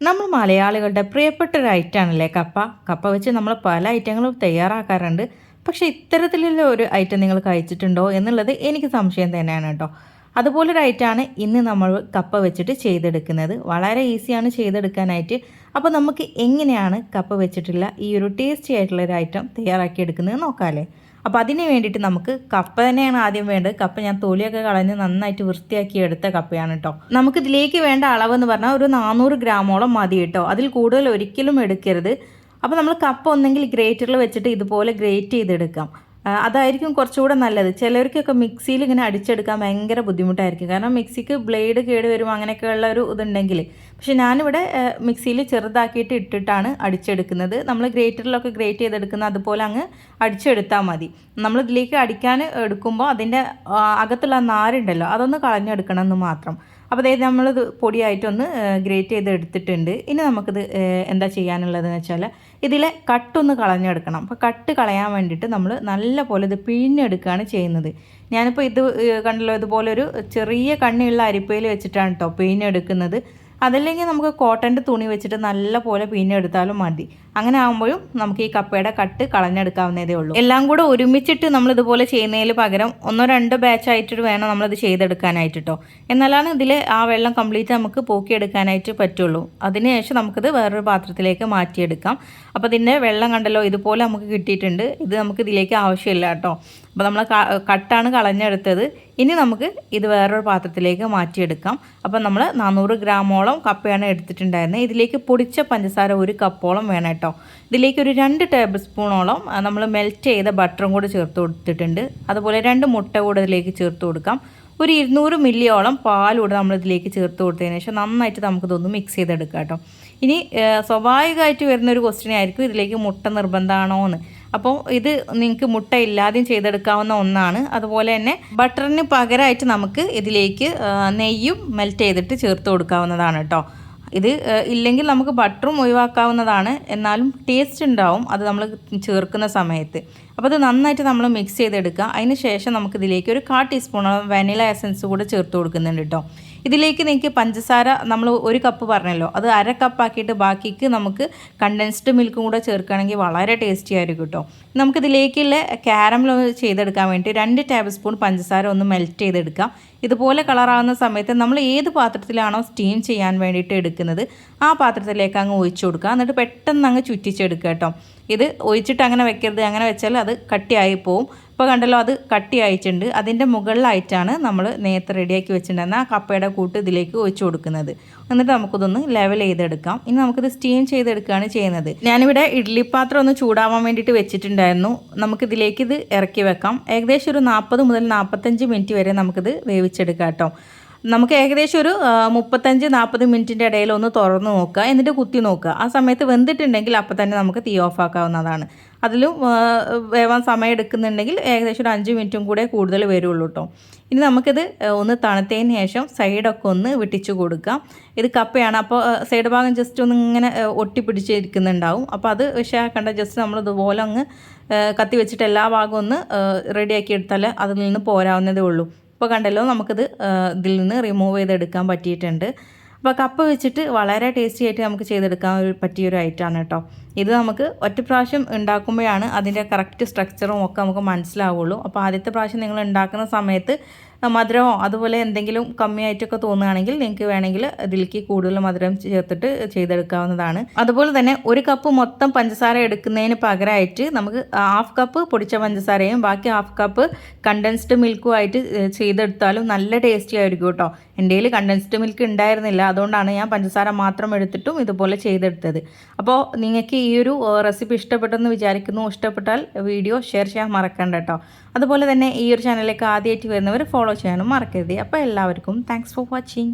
നമ്മൾ മലയാളികളുടെ പ്രിയപ്പെട്ട ഒരു ഐറ്റമാണല്ലേ കപ്പ? കപ്പ വെച്ച് നമ്മൾ പല ഐറ്റങ്ങളും തയ്യാറാക്കാറുണ്ട്. പക്ഷേ ഇത്തരത്തിലുള്ള ഒരു ഐറ്റം നിങ്ങൾ കഴിച്ചിട്ടുണ്ടോ എന്നുള്ളത് എനിക്ക് സംശയം തന്നെയാണ് കേട്ടോ. അതുപോലൊരു ഐറ്റമാണ് ഇന്ന് നമ്മൾ കപ്പ വെച്ചിട്ട് ചെയ്തെടുക്കുന്നത്. വളരെ ഈസിയാണ് ചെയ്തെടുക്കാനായിട്ട്. അപ്പോൾ നമുക്ക് എങ്ങനെയാണ് കപ്പ വെച്ചിട്ടുള്ള ഈ ഒരു ടേസ്റ്റി ആയിട്ടുള്ള ഒരു ഐറ്റം തയ്യാറാക്കിയെടുക്കുന്നത് നോക്കാമല്ലേ അപ്പോൾ അതിന് വേണ്ടിയിട്ട് നമുക്ക് കപ്പ തന്നെയാണ് ആദ്യം വേണ്ടത്. കപ്പ ഞാൻ തൊലിയൊക്കെ കളഞ്ഞ് നന്നായിട്ട് വൃത്തിയാക്കി എടുത്ത കപ്പയാണ് കേട്ടോ നമുക്ക് ഇതിലേക്ക് വേണ്ട അളവെന്ന് പറഞ്ഞാൽ ഒരു നാനൂറ് ഗ്രാമോളം മതി കേട്ടോ അതിൽ കൂടുതൽ ഒരിക്കലും എടുക്കരുത്. അപ്പോൾ നമ്മൾ കപ്പ ഒന്നെങ്കിൽ ഗ്രേറ്ററിൽ വെച്ചിട്ട് ഇതുപോലെ ഗ്രേറ്റ് ചെയ്തെടുക്കാം. അതായിരിക്കും കുറച്ചുകൂടെ നല്ലത്. ചിലർക്കൊക്കെ മിക്സിയിൽ ഇങ്ങനെ അടിച്ചെടുക്കാൻ ഭയങ്കര ബുദ്ധിമുട്ടായിരിക്കും. കാരണം മിക്സിക്ക് ബ്ലേഡ് കേട് വരും അങ്ങനെയൊക്കെയുള്ള ഒരു ഇതുണ്ടെങ്കിൽ പക്ഷെ ഞാനിവിടെ മിക്സിയിൽ ചെറുതാക്കിയിട്ട് ഇട്ടിട്ടാണ് അടിച്ചെടുക്കുന്നത്. നമ്മൾ ഗ്രേറ്ററിലൊക്കെ ഗ്രേറ്റ് ചെയ്തെടുക്കുന്ന അതുപോലെ അങ്ങ് അടിച്ചെടുത്താൽ മതി. നമ്മൾ ഇതിലേക്ക് അടിക്കാൻ എടുക്കുമ്പോൾ അതിന്റെ അകത്തുള്ള നാരുണ്ടല്ലോ അതൊന്ന് കളഞ്ഞെടുക്കണം എന്ന് മാത്രം. അപ്പോൾ അതായത് നമ്മളിത് പൊടിയായിട്ടൊന്ന് ഗ്രേറ്റ് ചെയ്ത് എടുത്തിട്ടുണ്ട്. ഇനി നമുക്കിത് എന്താ ചെയ്യാനുള്ളതെന്ന് വെച്ചാൽ ഇതിലെ കട്ടൊന്ന് കളഞ്ഞെടുക്കണം. അപ്പോൾ കട്ട് കളയാൻ വേണ്ടിയിട്ട് നമ്മൾ നല്ല പോലെ ഇത് പിഴിഞ്ഞെടുക്കുകയാണ് ചെയ്യുന്നത്. ഞാനിപ്പോൾ ഇത് കണ്ടല്ലോ ഇതുപോലൊരു ചെറിയ കണ്ണിയുള്ള അരിപ്പയിൽ വെച്ചിട്ടാണ് കേട്ടോ പിഴിഞ്ഞെടുക്കുന്നത്. അതല്ലെങ്കിൽ നമുക്ക് കോട്ടന്റെ തുണി വെച്ചിട്ട് നല്ല പോലെ പിന്നെടുത്താലും മതി. അങ്ങനെ ആകുമ്പോഴും നമുക്ക് ഈ കപ്പയുടെ കട്ട് കളഞ്ഞെടുക്കാവുന്നതേ ഉള്ളൂ. എല്ലാം കൂടെ ഒരുമിച്ചിട്ട് നമ്മൾ ഇതുപോലെ ചെയ്യുന്നതിൽ പകരം ഒന്നോ രണ്ടോ ബാച്ച് ആയിട്ട് വേണം നമ്മളത് ചെയ്തെടുക്കാനായിട്ട് കേട്ടോ എന്നാലാണ് ഇതിൽ ആ വെള്ളം കംപ്ലീറ്റ് നമുക്ക് പോക്കിയെടുക്കാനായിട്ട് പറ്റുള്ളൂ. അതിനുശേഷം നമുക്കിത് വേറൊരു പാത്രത്തിലേക്ക് മാറ്റിയെടുക്കാം. അപ്പോൾ ഇതിന്റെ വെള്ളം കണ്ടല്ലോ ഇതുപോലെ നമുക്ക് കിട്ടിയിട്ടുണ്ട്. ഇത് നമുക്ക് ഇതിലേക്ക് ആവശ്യമില്ല കേട്ടോ. അപ്പോൾ നമ്മൾ കട്ടാണ് കളഞ്ഞെടുത്തത്. ഇനി നമുക്ക് ഇത് വേറൊരു പാത്രത്തിലേക്ക് മാറ്റിയെടുക്കാം. അപ്പം നമ്മൾ നാനൂറ് ഗ്രാമോളം കപ്പയാണ് എടുത്തിട്ടുണ്ടായിരുന്നത് ഇതിലേക്ക് പൊടിച്ച പഞ്ചസാര ഒരു കപ്പോളം വേണം കേട്ടോ. ഇതിലേക്ക് ഒരു രണ്ട് ടേബിൾ സ്പൂണോളം നമ്മൾ മെൽറ്റ് ചെയ്ത ബട്ടറും കൂടെ ചേർത്ത് കൊടുത്തിട്ടുണ്ട്. അതുപോലെ രണ്ട് മുട്ട കൂടെ ഇതിലേക്ക് ചേർത്ത് കൊടുക്കാം. ഒരു ഇരുന്നൂറ് മില്ലിയോളം പാലൂടെ നമ്മൾ ഇതിലേക്ക് ചേർത്ത് കൊടുത്തതിന് ശേഷം നന്നായിട്ട് നമുക്കിതൊന്ന് മിക്സ് ചെയ്തെടുക്കാം കേട്ടോ. ഇനി സ്വാഭാവികമായിട്ട് വരുന്ന ഒരു ക്വസ്റ്റ്യൻ ആയിരിക്കും ഇതിലേക്ക് മുട്ട നിർബന്ധമാണോ എന്ന് അപ്പോൾ ഇത് നിങ്ങൾക്ക് മുട്ട ഇല്ലാതെയും ചെയ്തെടുക്കാവുന്ന ഒന്നാണ്. അതുപോലെ തന്നെ ബട്ടറിന് പകരമായിട്ട് നമുക്ക് ഇതിലേക്ക് നെയ്യും മെൽറ്റ് ചെയ്തിട്ട് ചേർത്ത് കൊടുക്കാവുന്നതാണ് കേട്ടോ. ഇത് ഇല്ലെങ്കിൽ നമുക്ക് ബട്ടറും ഒഴിവാക്കാവുന്നതാണ്. എന്നാലും ടേസ്റ്റ് ഉണ്ടാവും അത് നമ്മൾ ചേർക്കുന്ന സമയത്ത്. അപ്പോൾ അത് നന്നായിട്ട് നമ്മൾ മിക്സ് ചെയ്തെടുക്കുക. അതിന് ശേഷം നമുക്കിതിലേക്ക് ഒരു കാ ടീസ്പൂണോളം വെനില എസൻസ് കൂടെ ചേർത്ത് കൊടുക്കുന്നുണ്ട് കേട്ടോ. ഇതിലേക്ക് നിങ്ങൾക്ക് പഞ്ചസാര നമ്മൾ ഒരു കപ്പ് പറഞ്ഞല്ലോ. അത് അര കപ്പാക്കിയിട്ട് ബാക്കിക്ക് നമുക്ക് കണ്ടൻസ്ഡ് മിൽക്കും കൂടെ ചേർക്കുകയാണെങ്കിൽ വളരെ ടേസ്റ്റി ആയിരിക്കും കേട്ടോ നമുക്കിതിലേക്കുള്ള ക്യാരമൽ ഒന്ന് ചെയ്തെടുക്കാൻ വേണ്ടി രണ്ട് ടേബിൾ സ്പൂൺ പഞ്ചസാര ഒന്ന് മെൽറ്റ് ചെയ്തെടുക്കാം. ഇതുപോലെ കളറാവുന്ന സമയത്ത് നമ്മൾ ഏത് പാത്രത്തിലാണോ സ്റ്റീം ചെയ്യാൻ വേണ്ടിയിട്ട് എടുക്കുന്നത് ആ പാത്രത്തിലേക്ക് അങ്ങ് ഒഴിച്ചു കൊടുക്കുക. എന്നിട്ട് പെട്ടെന്ന് അങ്ങ് ചുറ്റിച്ചെടുക്കുക കേട്ടോ ഇത് ഒഴിച്ചിട്ട് അങ്ങനെ വെക്കരുത്. അങ്ങനെ വെച്ചാൽ അത് കട്ടിയായി പോവും. ഇപ്പോൾ കണ്ടല്ലോ അത് കട്ടി അയച്ചിട്ടുണ്ട്. അതിന്റെ മുകളിലായിട്ടാണ് നമ്മൾ നേരത്തെ റെഡിയാക്കി വെച്ചിട്ടുണ്ടെന്ന് ആ കപ്പയുടെ കൂട്ട് ഇതിലേക്ക് ഒഴിച്ചു കൊടുക്കുന്നത്. എന്നിട്ട് നമുക്കിതൊന്ന് ലെവൽ ചെയ്തെടുക്കാം. ഇനി നമുക്കിത് സ്റ്റീം ചെയ്തെടുക്കുകയാണ് ചെയ്യുന്നത്. ഞാനിവിടെ ഇഡ്ഡലി പാത്രം ഒന്ന് ചൂടാവാൻ വേണ്ടിയിട്ട് വെച്ചിട്ടുണ്ടായിരുന്നു. നമുക്കിതിലേക്ക് ഇത് ഇറക്കി വെക്കാം. ഏകദേശം ഒരു നാൽപ്പത് മുതൽ നാൽപ്പത്തഞ്ച് മിനിറ്റ് വരെ നമുക്കിത് വേവിച്ചെടുക്കാം കേട്ടോ. നമുക്ക് ഏകദേശം ഒരു മുപ്പത്തഞ്ച് നാൽപ്പത് മിനിറ്റിന്റെ ഇടയിൽ ഒന്ന് തുറന്ന് നോക്കുക. എന്നിട്ട് കുത്തി നോക്കുക. ആ സമയത്ത് വെന്തിട്ടുണ്ടെങ്കിൽ അപ്പം തന്നെ നമുക്ക് തീ ഓഫ് ആക്കാവുന്നതാണ്. അതിലും വേവാൻ സമയം എടുക്കുന്നുണ്ടെങ്കിൽ ഏകദേശം ഒരു അഞ്ച് മിനിറ്റും കൂടെ കൂടുതൽ വരുള്ളൂ കേട്ടോ ഇനി നമുക്കിത് ഒന്ന് തണുത്തതിന് ശേഷം സൈഡൊക്കെ ഒന്ന് വിട്ടിച്ച് കൊടുക്കാം. ഇത് കപ്പയാണ്. അപ്പോൾ സൈഡ് ഭാഗം ജസ്റ്റ് ഒന്ന് ഇങ്ങനെ ഒട്ടി ഒട്ടിപ്പിടിച്ചിരിക്കുന്നുണ്ടാവും. അപ്പോൾ അത് വിഷയാക്കേണ്ട. ജസ്റ്റ് നമ്മൾ ഇതുപോലെ അങ്ങ് കത്തി വെച്ചിട്ട് എല്ലാ ഭാഗവും ഒന്ന് റെഡിയാക്കി എടുത്താൽ അതിൽ നിന്ന് പോരാവുന്നതേ ഉള്ളൂ. ഇപ്പോൾ കണ്ടല്ലോ നമുക്കിത് ഇതിൽ നിന്ന് റിമൂവ് ചെയ്തെടുക്കാൻ പറ്റിയിട്ടുണ്ട്. അപ്പോൾ കപ്പ് വെച്ചിട്ട് വളരെ ടേസ്റ്റി ആയിട്ട് നമുക്ക് ചെയ്തെടുക്കാൻ ഒരു പറ്റിയൊരു ഐറ്റമാണ് കേട്ടോ. ഇത് നമുക്ക് ഒറ്റ പ്രാവശ്യം ഉണ്ടാക്കുമ്പോഴാണ് അതിന്റെ കറക്റ്റ് സ്ട്രക്ചറും ഒക്കെ നമുക്ക് മനസ്സിലാവുള്ളൂ. അപ്പോൾ ആദ്യത്തെ പ്രാവശ്യം നിങ്ങൾ ഉണ്ടാക്കുന്ന സമയത്ത് മധുരമോ അതുപോലെ എന്തെങ്കിലും കമ്മിയായിട്ടൊക്കെ തോന്നുകയാണെങ്കിൽ നിങ്ങൾക്ക് വേണമെങ്കിൽ ഇതിലേക്ക് കൂടുതൽ മധുരം ചേർത്തിട്ട് ചെയ്തെടുക്കാവുന്നതാണ്. അതുപോലെ തന്നെ ഒരു കപ്പ് മൊത്തം പഞ്ചസാര എടുക്കുന്നതിന് പകരമായിട്ട് നമുക്ക് ഹാഫ് കപ്പ് പൊടിച്ച പഞ്ചസാരയും ബാക്കി ഹാഫ് കപ്പ് കണ്ടൻസ്ഡ് മിൽക്കും ആയിട്ട് ചെയ്തെടുത്താലും നല്ല ടേസ്റ്റി ആയിരിക്കും കേട്ടോ. എന്റെ കയ്യിൽ കണ്ടൻസ്ഡ് മിൽക്ക് ഉണ്ടായിരുന്നില്ല. അതുകൊണ്ടാണ് ഞാൻ പഞ്ചസാര മാത്രം എടുത്തിട്ടും ഇതുപോലെ ചെയ്തെടുത്തത്. അപ്പോൾ നിങ്ങൾക്ക് ഈ ഒരു റെസിപ്പി ഇഷ്ടപ്പെട്ടെന്ന് വിചാരിക്കുന്നു. ഇഷ്ടപ്പെട്ടാൽ വീഡിയോ ഷെയർ ചെയ്യാൻ മറക്കണ്ട കേട്ടോ. അതുപോലെ തന്നെ ഈ ഒരു ചാനലിലേക്ക് ആദ്യമായിട്ട് വരുന്നവർ ഫോളോ ചെയ്യാനും മറക്കരുത്. അപ്പോൾ എല്ലാവർക്കും താങ്ക്സ് ഫോർ വാച്ചിങ്